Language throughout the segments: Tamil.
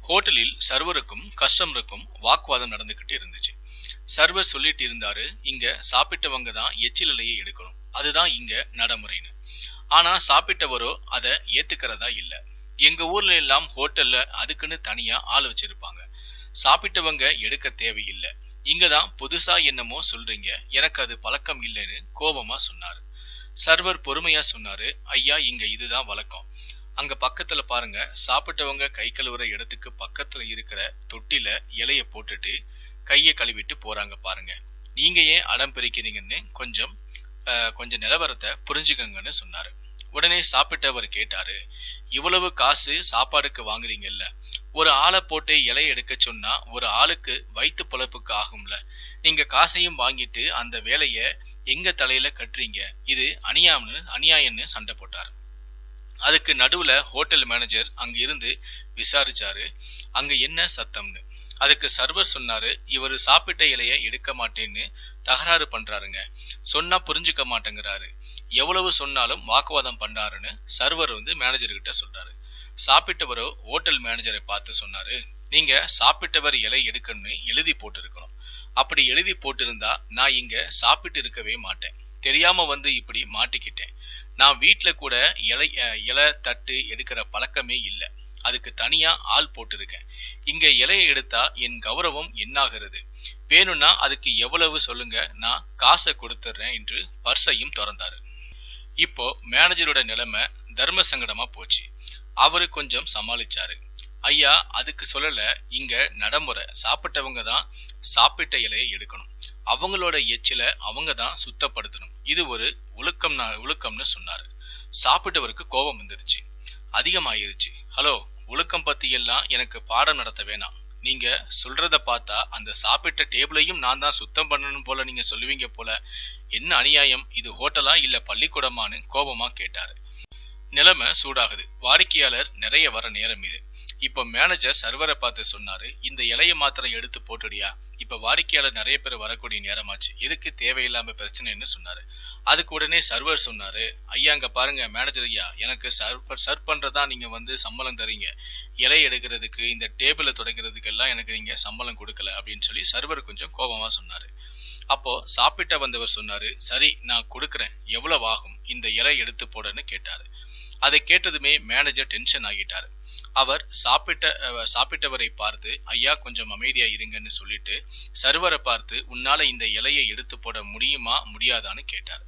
ஹோட்டலில் சர்வருக்கும் கஸ்டமருக்கும் வாக்குவாதம் நடந்துகிட்டு இருந்துச்சு. சர்வர் சொல்லிட்டு இருந்தாரு இங்க சாப்பிட்டவங்க தான் எச்சில் எடுக்கணும். அதுதான் இங்க நடைமுறைன்னு. ஆனா சாப்பிட்டவரோ அதை ஏத்துக்கிறதா இல்ல. எங்க ஊர்ல எல்லாம் ஹோட்டல்ல அதுக்குன்னு தனியா ஆள் வச்சிருப்பாங்க. சாப்பிட்டவங்க எடுக்க தேவையில்லை. இங்கதான் புதுசா என்னமோ சொல்றீங்க. எனக்கு அது பழக்கம் இல்லைன்னு கோபமா சொன்னாரு. சர்வர் பொறுமையா சொன்னாரு ஐயா இங்க இதுதான் வழக்கம். அங்க பக்கத்துல பாருங்க சாப்பிட்டவங்க கை கழுவுற இடத்துக்கு பக்கத்துல இருக்கிற தொட்டில இலைய போட்டுட்டு கையை கழுவிட்டு போறாங்க பாருங்க. நீங்க ஏன் அடம் பிரிக்கிறீங்கன்னு கொஞ்சம் கொஞ்சம் நிலவரத்தை புரிஞ்சுக்கங்கன்னு சொன்னாரு. உடனே சாப்பிட்டவர் கேட்டாரு இவ்வளவு காசு சாப்பாடுக்கு வாங்குறீங்கல்ல ஒரு ஆளை போட்டு இலை எடுக்க சொன்னா ஒரு ஆளுக்கு வயிற்று பொழப்புக்கு ஆகும்ல. நீங்க காசையும் வாங்கிட்டு அந்த வேலைய எங்க தலையில கட்டுறீங்க? இது அநியாயம்னு அநியாயம்னு சண்டை போட்டார். அதுக்கு நடுவுல ஹோட்டல் மேனேஜர் அங்க இருந்து விசாரிச்சாரு அங்க என்ன சத்தம்னு? அதுக்கு சர்வர் சொன்னாரு இவர் சாப்பிட்ட இலைய எடுக்க மாட்டேன்னு தகராறு பண்றாருங்க. சொன்னா புரிஞ்சுக்க மாட்டேங்கிறாரு. எவ்வளவு சொன்னாலும் வாக்குவாதம் பண்ணாருன்னு சர்வர் வந்து மேனேஜர் கிட்ட சொல்றாரு. சாப்பிட்டவரோ ஹோட்டல் மேனேஜரை பார்த்து சொன்னாரு நீங்க சாப்பிட்டவர் இலை எடுக்கணும்னு எழுதி போட்டிருக்கணும். அப்படி எழுதி போட்டிருந்தா நான் இங்க சாப்பிட்டு இருக்கவே மாட்டேன். தெரியாம வந்து இப்படி மாட்டிக்கிட்டேன். நான் வீட்ல கூட இலை இலை தட்டு எடுக்கிற பழக்கமே இல்லை. அதுக்கு தனியா ஆள் போட்டிருக்கேன். இங்க இலையை எடுத்தா என் கௌரவம் என்னாகிறது? வேணும்னா அதுக்கு எவ்வளவு சொல்லுங்க? நான் காசை கொடுத்துட்றேன் என்று பர்ஸையும் திறந்தாரு. இப்போ மேனேஜரோட நிலைமை தர்ம சங்கடமா போச்சு. அவரு கொஞ்சம் சமாளிச்சாரு. ஐயா அதுக்கு சொல்லல. இங்க நடைமுறை. சாப்பிட்டவங்க தான் சாப்பிட்ட இலையை எடுக்கணும். அவங்களோட எச்சில அவங்க தான் சுத்தப்படுத்தணும். இது ஒரு ஒழுக்கம் ஒழுக்கம்னு சொன்னாரு. சாப்பிட்டவருக்கு கோபம் வந்துருச்சு. அதிகமாயிருச்சு. ஹலோ ஒழுக்கம் பத்தி எல்லாம் எனக்கு பாடம் நடத்த வேணாம். நீங்க சொல்றத பார்த்தா அந்த சாப்பிட்ட டேபிளையும் நான் தான் சுத்தம் பண்ணணும் போல நீங்க சொல்லுவீங்க போல. என்ன அநியாயம்? இது ஹோட்டலா இல்ல பள்ளிக்கூடமான்னு கோபமா கேட்டாரு. நிலைமை சூடாகுது. வாடிக்கையாளர் நிறைய வர நேரம் இது. இப்ப மேனேஜர் சர்வரை பார்த்து சொன்னாரு இந்த இலைய மாத்திரம் எடுத்து போட்டுடியா? இப்ப வாடிக்கையாளர் நிறைய பேர் வரக்கூடிய நேரமாச்சு. எதுக்கு தேவையில்லாம பிரச்சனைன்னு சொன்னாரு. அதுக்கு உடனே சர்வர் சொன்னாரு. ஐயா அங்க பாருங்க மேனேஜர் ஐயா எனக்கு சர்வ் சர்வ் பண்றதா நீங்க வந்து சம்பளம் தரீங்க. இலை எடுக்கிறதுக்கு இந்த டேபிளை துடைக்கிறதுக்கு எல்லாம் எனக்கு நீங்க சம்பளம் கொடுக்கல அப்படின்னு சொல்லி சர்வர் கொஞ்சம் கோபமா சொன்னாரு. அப்போ சாப்பிட்ட வந்தவர் சொன்னாரு சரி நான் கொடுக்குறேன். எவ்வளவு ஆகும்? இந்த இலை எடுத்து போடன்னு கேட்டாரு. அதை கேட்டதுமே மேனேஜர் டென்ஷன் ஆகிட்டாரு. அவர் சாப்பிட்ட சாப்பிட்டவரை பார்த்து ஐயா கொஞ்சம் அமைதியா இருங்கன்னு சொல்லிட்டு சர்வரை பார்த்து உன்னால இந்த இலையை எடுத்து போட முடியுமா முடியாதான்னு கேட்டார்.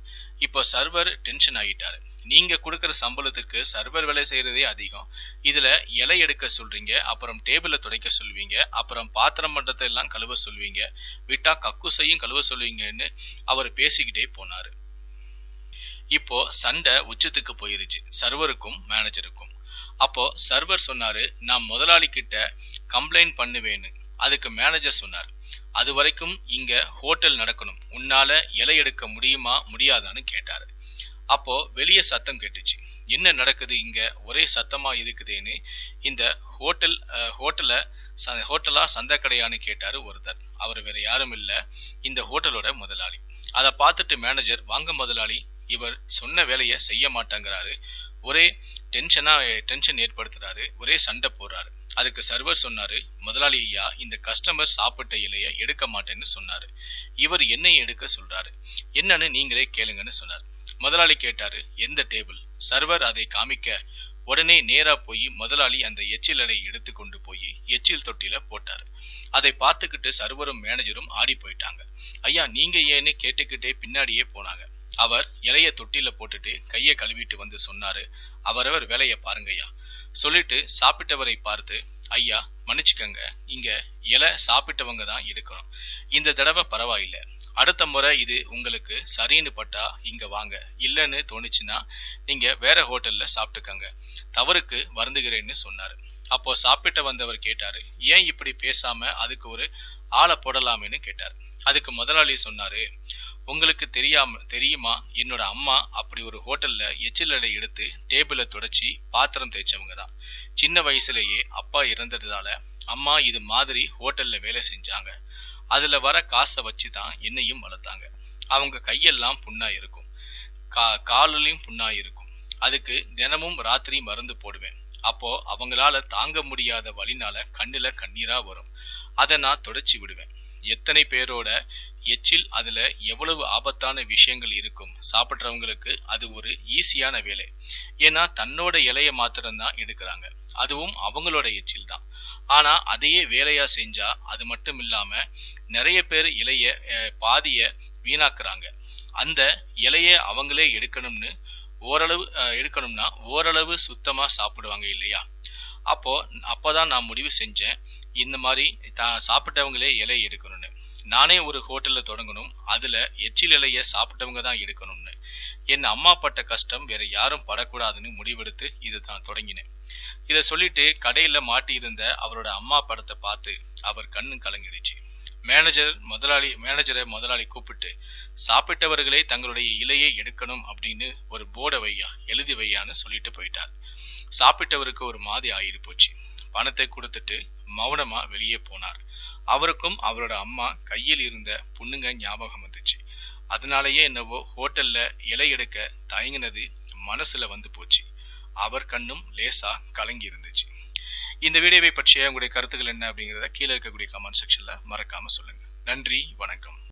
இப்போ சர்வர் டென்ஷன் ஆகிட்டாரு. நீங்க கொடுக்குற சம்பளத்துக்கு சர்வர் வேலை செய்யறதே அதிகம். இதுல இலை எடுக்க சொல்றீங்க அப்புறம் டேபிள துடைக்க சொல்வீங்க அப்புறம் பாத்திரம் பண்டத்தை எல்லாம் கழுவ சொல்வீங்க விட்டா கக்குசையும் கழுவ சொல்வீங்கன்னு அவர் பேசிக்கிட்டே போனாரு. இப்போ சண்டை உச்சத்துக்கு போயிருச்சு. சர்வருக்கும் மேனேஜருக்கும் அப்போ சர்வர் சொன்னாரு நான் முதலாளி கிட்ட கம்ப்ளைண்ட் பண்ணுவேன்னு. அதுக்கு மேனேஜர் சொன்னார் அது வரைக்கும் இங்க ஹோட்டல் நடக்கணும். உன்னால இலை எடுக்க முடியுமா முடியாதான்னு கேட்டாரு. அப்போ வெளியே சத்தம் கேட்டுச்சு என்ன நடக்குது இங்க? ஒரே சத்தமா இருக்குதேன்னு. இந்த ஹோட்டல் அஹ், ஹோட்டல ச- ஹோட்டலா சந்தை கடையான்னு கேட்டாரு ஒருத்தர். அவர் வேற யாரும் இல்ல. இந்த ஹோட்டலோட முதலாளி. அதை பார்த்துட்டு மேனேஜர் வாங்க முதலாளி இவர் சொன்ன வேலையை செய்ய மாட்டேங்கிறாரு. ஒரே டென்ஷனாக டென்ஷன் ஏற்படுத்துறாரு. ஒரே சண்டை போடுறாரு. அதுக்கு சர்வர் சொன்னாரு முதலாளி ஐயா இந்த கஸ்டமர் சாப்பிட்ட இலைய எடுக்க மாட்டேன்னு சொன்னாரு. இவர் என்னை எடுக்க சொல்றாரு. என்னன்னு நீங்களே கேளுங்கன்னு சொன்னார். முதலாளி கேட்டாரு எந்த டேபிள் சர்வர் அதை காமிக்க உடனே நேரா போய் முதலாளி அந்த எச்சில் அலை எடுத்து கொண்டு போய் எச்சில் தொட்டில போட்டாரு. அதை பார்த்துக்கிட்டு சர்வரும் மேனேஜரும் ஆடி போயிட்டாங்க. ஐயா நீங்க ஏன்னு கேட்டுக்கிட்டே பின்னாடியே போனாங்க. அவர் இலைய தொட்டில போட்டுட்டு கையை கழுவிட்டு வந்து சொன்னாரு. அவரவர் வேலையை பாருங்கய்யா. சொல்லிட்டு சாப்பிட்டவரை பார்த்து ஐயா மன்னிச்சுக்கங்க. இங்க இலை சாப்பிட்டவங்க தான் எடுக்கணும் இந்த தடவை பரவாயில்ல. அடுத்த முறை இது உங்களுக்கு சரின்னு பட்டா இங்க வாங்க. இல்லைன்னு தோணுச்சுன்னா நீங்க வேற ஹோட்டல்ல சாப்பிட்டுக்கங்க. தவறுக்கு வருந்துகிறேன்னு சொன்னாரு. அப்போ சாப்பிட்ட வந்தவர் கேட்டாரு ஏன் இப்படி பேசாம அதுக்கு ஒரு ஆளை போடலாமேன்னு? கேட்டார். அதுக்கு முதலாளி சொன்னாரு உங்களுக்கு தெரியாம தெரியுமா? என்னோட அம்மா அப்படி ஒரு ஹோட்டல்ல எச்சில் எடுத்து டேபிளை துடைச்சி பாத்திரம் தேய்ச்சவங்க தான். சின்ன வயசுலயே அப்பா இறந்ததுனால அம்மா இது மாதிரி ஹோட்டல்ல வேலை செஞ்சாங்க. அதுல வர காசை வச்சு தான் என்னையும் வளர்த்தாங்க. அவங்க கையெல்லாம் புண்ணா இருக்கும். கா காலிலையும் புண்ணா இருக்கும். அதுக்கு தினமும் ராத்திரி மருந்து போடுவேன். அப்போ அவங்களால தாங்க முடியாத வழினால கண்ணுல கண்ணீரா வரும். அதை நான் தொடச்சி விடுவேன். எத்தனை பேரோட எச்சில் அதில் எவ்வளவு ஆபத்தான விஷயங்கள் இருக்கும்? சாப்பிட்றவங்களுக்கு அது ஒரு ஈஸியான வேலை. ஏன்னா தன்னோட இலைய மாத்திரம்தான் எடுக்கிறாங்க. அதுவும் அவங்களோட எச்சில் தான். ஆனால் அதையே வேலையாக செஞ்சால் அது மட்டும் இல்லாமல் நிறைய பேர் இலைய பாதியை வீணாக்குறாங்க. அந்த இலையை அவங்களே எடுக்கணும்னு ஓரளவு எடுக்கணும்னா ஓரளவு சுத்தமாக சாப்பிடுவாங்க இல்லையா? அப்போ அப்போதான் நான் முடிவு செஞ்சேன். இந்த மாதிரி தான் சாப்பிட்டவங்களே இலை எடுக்கணும்னு. நானே ஒரு ஹோட்டலில் தொடங்கணும். அதில் எச்சில் இலையை சாப்பிட்டவங்க தான் எடுக்கணும்னு. என் அம்மா பட்ட கஷ்டம் வேற யாரும் படக்கூடாதுன்னு முடிவெடுத்து இதை தான் தொடங்கினேன். இதை சொல்லிட்டு கடையில் மாட்டியிருந்த அவரோட அம்மா படத்தை பார்த்து அவர் கண்ணு கலங்கிடுச்சு. மேனேஜர் முதலாளி மேனேஜரை முதலாளி கூப்பிட்டு சாப்பிட்டவர்களே தங்களுடைய இலையை எடுக்கணும் அப்படின்னு ஒரு போர்டை வையா எழுதி வையான்னு சொல்லிட்டு போயிட்டார். சாப்பிட்டவருக்கு ஒரு மாதிரி ஆயிரு போச்சு. பணத்தை கொடுத்துட்டு மௌனமா வெளியே போனார். அவருக்கும் அவரோட அம்மா கையில் இருந்த புண்ணுங்க ஞாபகம் வந்துச்சு. அதனாலயே என்னவோ ஹோட்டல்ல இலை எடுக்க தயங்கினது மனசுல வந்து போச்சு. அவர் கண்ணும் லேசா கலங்கி இருந்துச்சு. இந்த வீடியோவை பற்றிய உங்களுடைய கருத்துக்கள் என்ன அப்படிங்கிறத கீழே இருக்கக்கூடிய கமெண்ட் செக்ஷன்ல மறக்காம சொல்லுங்க. நன்றி வணக்கம்.